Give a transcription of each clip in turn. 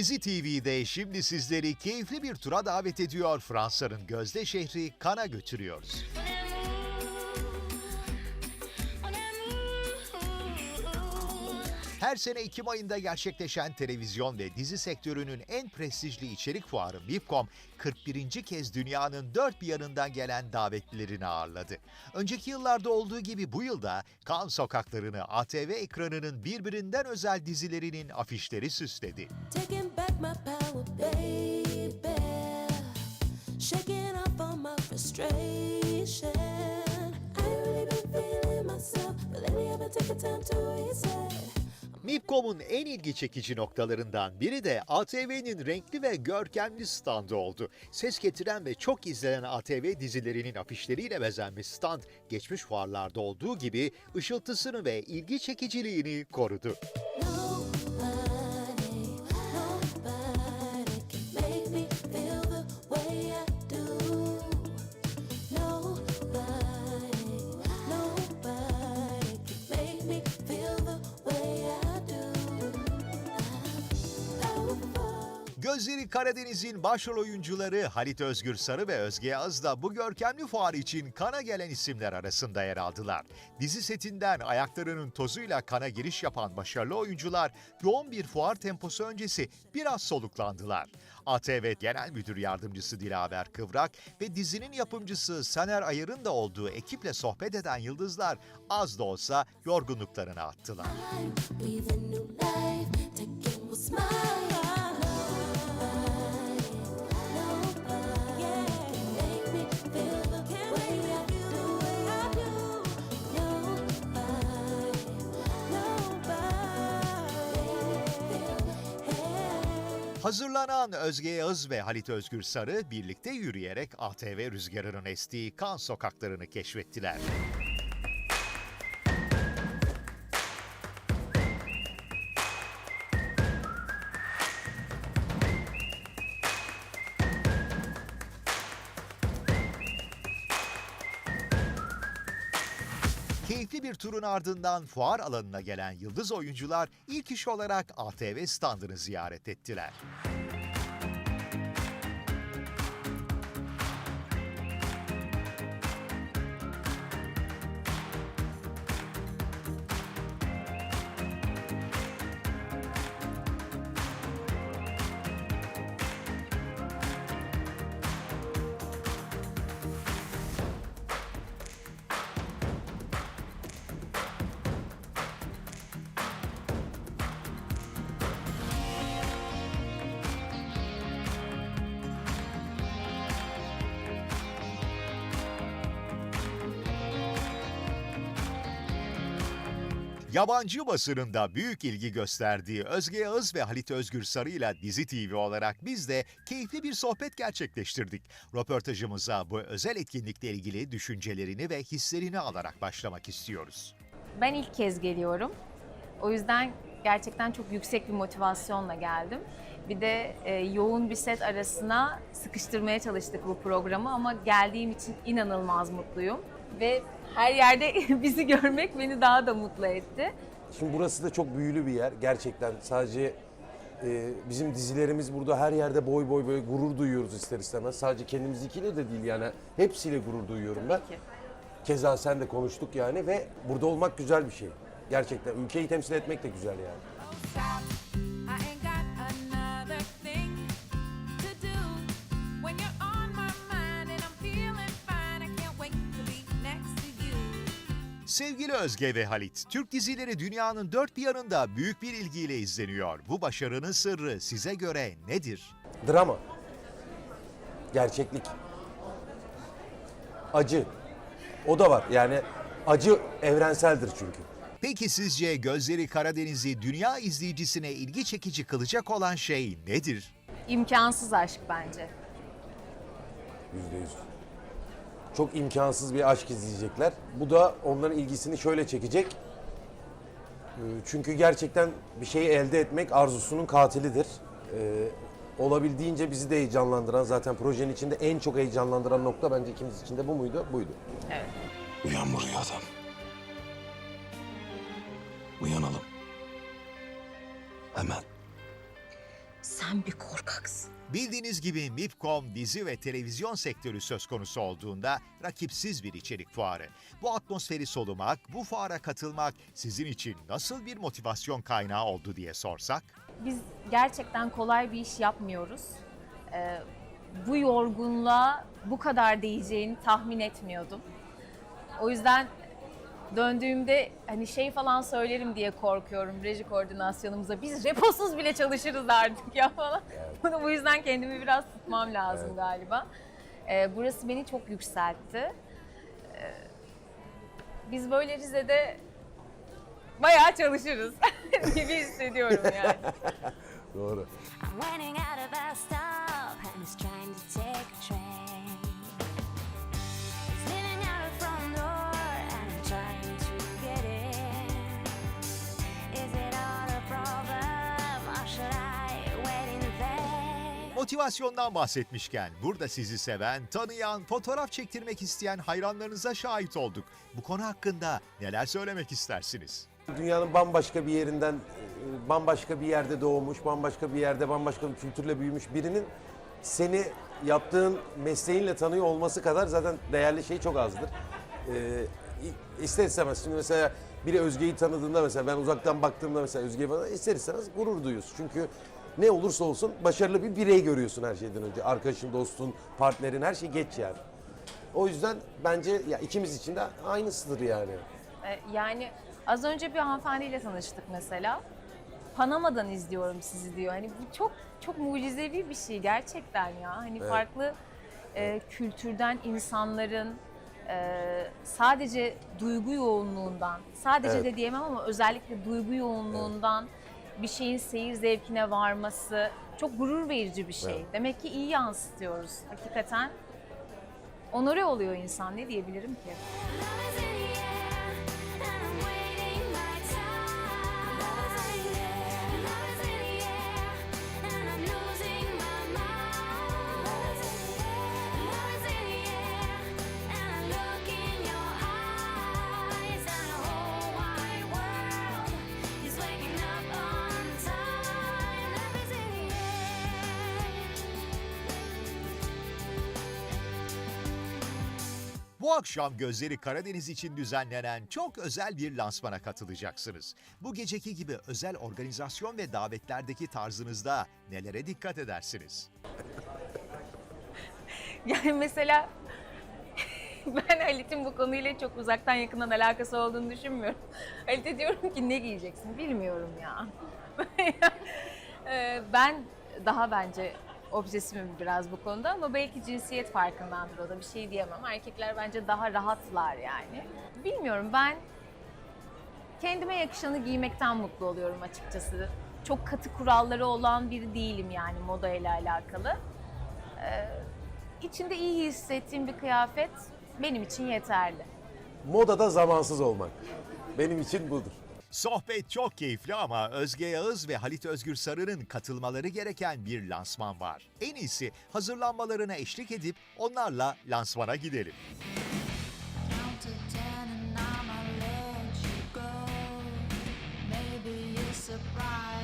Dizi TV'de şimdi sizleri keyifli bir tura davet ediyor. Fransa'nın gözde şehri Kana götürüyoruz. Her sene Ekim ayında gerçekleşen televizyon ve dizi sektörünün en prestijli içerik fuarı MIPCOM, 41. kez dünyanın dört bir yanından gelen davetlilerini ağırladı. Önceki yıllarda olduğu gibi bu yılda Cannes sokaklarını ATV ekranının birbirinden özel dizilerinin afişleri süsledi. Taking back time to reset. MIPCOM'un en ilgi çekici noktalarından biri de ATV'nin renkli ve görkemli standı oldu. Ses getiren ve çok izlenen ATV dizilerinin afişleriyle bezenmiş stand, geçmiş fuarlarda olduğu gibi ışıltısını ve ilgi çekiciliğini korudu. Nobody, Gözleri Karadeniz'in başrol oyuncuları Halit Özgür Sarı ve Özge Yağız da bu görkemli fuar için kana gelen isimler arasında yer aldılar. Dizi setinden ayaklarının tozuyla kana giriş yapan başarılı oyuncular yoğun bir fuar temposu öncesi biraz soluklandılar. ATV Genel Müdür Yardımcısı Dilaver Kıvrak ve dizinin yapımcısı Saner Ayır'ın da olduğu ekiple sohbet eden yıldızlar az da olsa yorgunluklarını attılar. Breathe Hazırlanan Özge Yağız ve Halit Özgür Sarı birlikte yürüyerek ATV rüzgarının estiği kan sokaklarını keşfettiler. Keyifli bir turun ardından fuar alanına gelen yıldız oyuncular ilk iş olarak ATV standını ziyaret ettiler. Yabancı basının da büyük ilgi gösterdiği Özge Yağız ve Halit Özgür Sarı ile Dizi TV olarak biz de keyifli bir sohbet gerçekleştirdik. Röportajımıza bu özel etkinlikle ilgili düşüncelerini ve hislerini alarak başlamak istiyoruz. Ben ilk kez geliyorum. O yüzden gerçekten çok yüksek bir motivasyonla geldim. Bir de e, yoğun bir set arasına sıkıştırmaya çalıştık bu programı ama geldiğim için inanılmaz mutluyum. Ve her yerde bizi görmek beni daha da mutlu etti. Şimdi burası da çok büyülü bir yer. Gerçekten sadece e, bizim dizilerimiz burada her yerde boy boy böyle gurur duyuyoruz ister istemez. Sadece kendimizdekiyle de değil yani hepsiyle gurur duyuyorum ben. ki. Keza sen de konuştuk yani ve burada olmak güzel bir şey. Gerçekten ülkeyi temsil etmek de güzel yani. Sevgili Özge ve Halit, Türk dizileri dünyanın dört bir yanında büyük bir ilgiyle izleniyor. Bu başarının sırrı size göre nedir? Drama. Gerçeklik. Acı. O da var yani acı evrenseldir çünkü. Peki sizce Gözleri Karadeniz'i dünya izleyicisine ilgi çekici kılacak olan şey nedir? İmkansız aşk bence. Yüzde yüz. Çok imkansız bir aşk izleyecekler. Bu da onların ilgisini şöyle çekecek. Ee, Çünkü gerçekten bir şeyi elde etmek arzusunun katilidir. Ee, olabildiğince bizi de heyecanlandıran, zaten projenin içinde en çok heyecanlandıran nokta bence ikimiz için de bu muydu? Buydu. Evet. Uyan buraya adam. Uyanalım. Hemen. Sen bir korkaksın. Bildiğiniz gibi MIPCOM dizi ve televizyon sektörü söz konusu olduğunda rakipsiz bir içerik fuarı. Bu atmosferi solumak, bu fuara katılmak sizin için nasıl bir motivasyon kaynağı oldu diye sorsak? Biz gerçekten kolay bir iş yapmıyoruz. Ee, bu yorgunluğa bu kadar değeceğini tahmin etmiyordum. O yüzden döndüğümde hani şey falan söylerim diye korkuyorum reji koordinasyonumuza. Biz reposuz bile çalışırız artık ya falan. Bunu bu yüzden kendimi biraz tutmam lazım galiba. Ee, burası beni çok yükseltti. Ee, biz böyle Rize'de bayağı çalışırız gibi hissediyorum yani. Doğru. Motivasyondan bahsetmişken burada sizi seven, tanıyan, fotoğraf çektirmek isteyen hayranlarınıza şahit olduk. Bu konu hakkında neler söylemek istersiniz? Dünyanın bambaşka bir yerinden, bambaşka bir yerde doğmuş, bambaşka bir yerde, bambaşka bir kültürle büyümüş birinin seni yaptığın mesleğinle tanıyor olması kadar zaten değerli şey çok azdır. Ee, istemez şimdi mesela biri Özge'yi tanıdığında mesela ben uzaktan baktığımda mesela Özge'yi falan ister istemez gurur duyuyorsun. Çünkü ne olursa olsun başarılı bir birey görüyorsun her şeyden önce. Arkadaşın, dostun, partnerin her şey geç yani. O yüzden bence ya ikimiz için de aynısıdır yani. Ee, Yani az önce bir hanımefendiyle tanıştık mesela. Panama'dan izliyorum sizi diyor. Hani bu çok çok mucizevi bir şey gerçekten ya. Hani Evet. farklı e, kültürden insanların e, sadece duygu yoğunluğundan, sadece Evet. de diyemem ama özellikle duygu yoğunluğundan bir şeyin seyir zevkine varması çok gurur verici bir şey. Evet. Demek ki iyi yansıtıyoruz. Hakikaten onore oluyor insan ne diyebilirim ki? Bu akşam Gözleri Karadeniz için düzenlenen çok özel bir lansmana katılacaksınız. Bu geceki gibi özel organizasyon ve davetlerdeki tarzınızda nelere dikkat edersiniz? Yani mesela ben Halit'in bu konuyla çok uzaktan yakından alakası olduğunu düşünmüyorum. Halit'e diyorum ki ne giyeceksin? Bilmiyorum ya. Ee, ben daha bence obsesifim biraz bu konuda ama belki cinsiyet farkındandır o da bir şey diyemem. Erkekler bence daha rahatlar yani. Bilmiyorum ben kendime yakışanı giymekten mutlu oluyorum açıkçası. Çok katı kuralları olan biri değilim yani moda ile alakalı. İçinde iyi hissettiğim bir kıyafet benim için yeterli. Modada zamansız olmak. Benim için budur. Sohbet çok keyifli ama Özge Yağız ve Halit Özgür Sarı'nın katılmaları gereken bir lansman var. En iyisi hazırlanmalarına eşlik edip onlarla lansmana gidelim. Count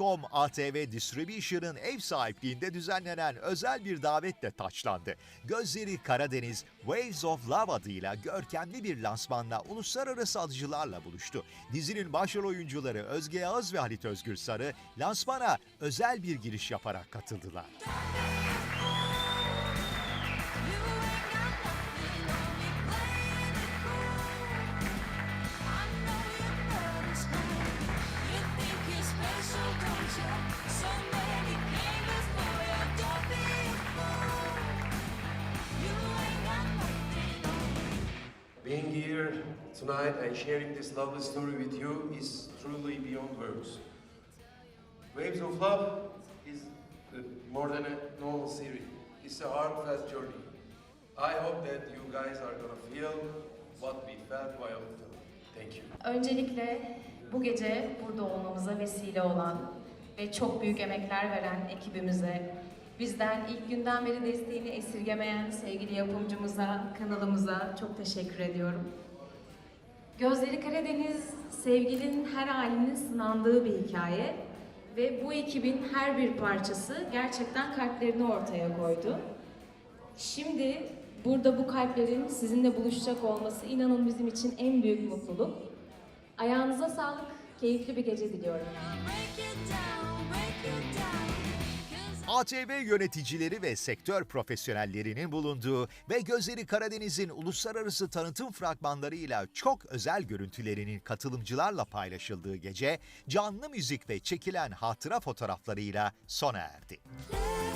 MIPCOM ATV Distribution'ın ev sahipliğinde düzenlenen özel bir davetle taçlandı. Gözleri Karadeniz Waves of Love adıyla görkemli bir lansmanla uluslararası alıcılarla buluştu. Dizinin başrol oyuncuları Özge Yağız ve Halit Özgür Sarı lansmana özel bir giriş yaparak katıldılar. Tonight and sharing this lovely story with you is truly beyond words. Waves of Love is more than a normal series. It's a hard-fast journey. I hope that you guys are gonna feel what we felt while filming. Thank you. Öncelikle bu gece burada olmamıza vesile olan ve çok büyük emekler veren ekibimize, bizden ilk günden beri desteğini esirgemeyen sevgili yapımcımıza, kanalımıza çok teşekkür ediyorum. Gözleri Karadeniz, sevgilinin her halinin sınandığı bir hikaye ve bu ekibin her bir parçası gerçekten kalplerini ortaya koydu. Şimdi burada bu kalplerin sizinle buluşacak olması inanın bizim için en büyük mutluluk. Ayağınıza sağlık, keyifli bir gece diliyorum. Break it down, break it down. ATV yöneticileri ve sektör profesyonellerinin bulunduğu ve Gözleri Karadeniz'in uluslararası tanıtım fragmanlarıyla çok özel görüntülerinin katılımcılarla paylaşıldığı gece canlı müzik ve çekilen hatıra fotoğraflarıyla sona erdi. let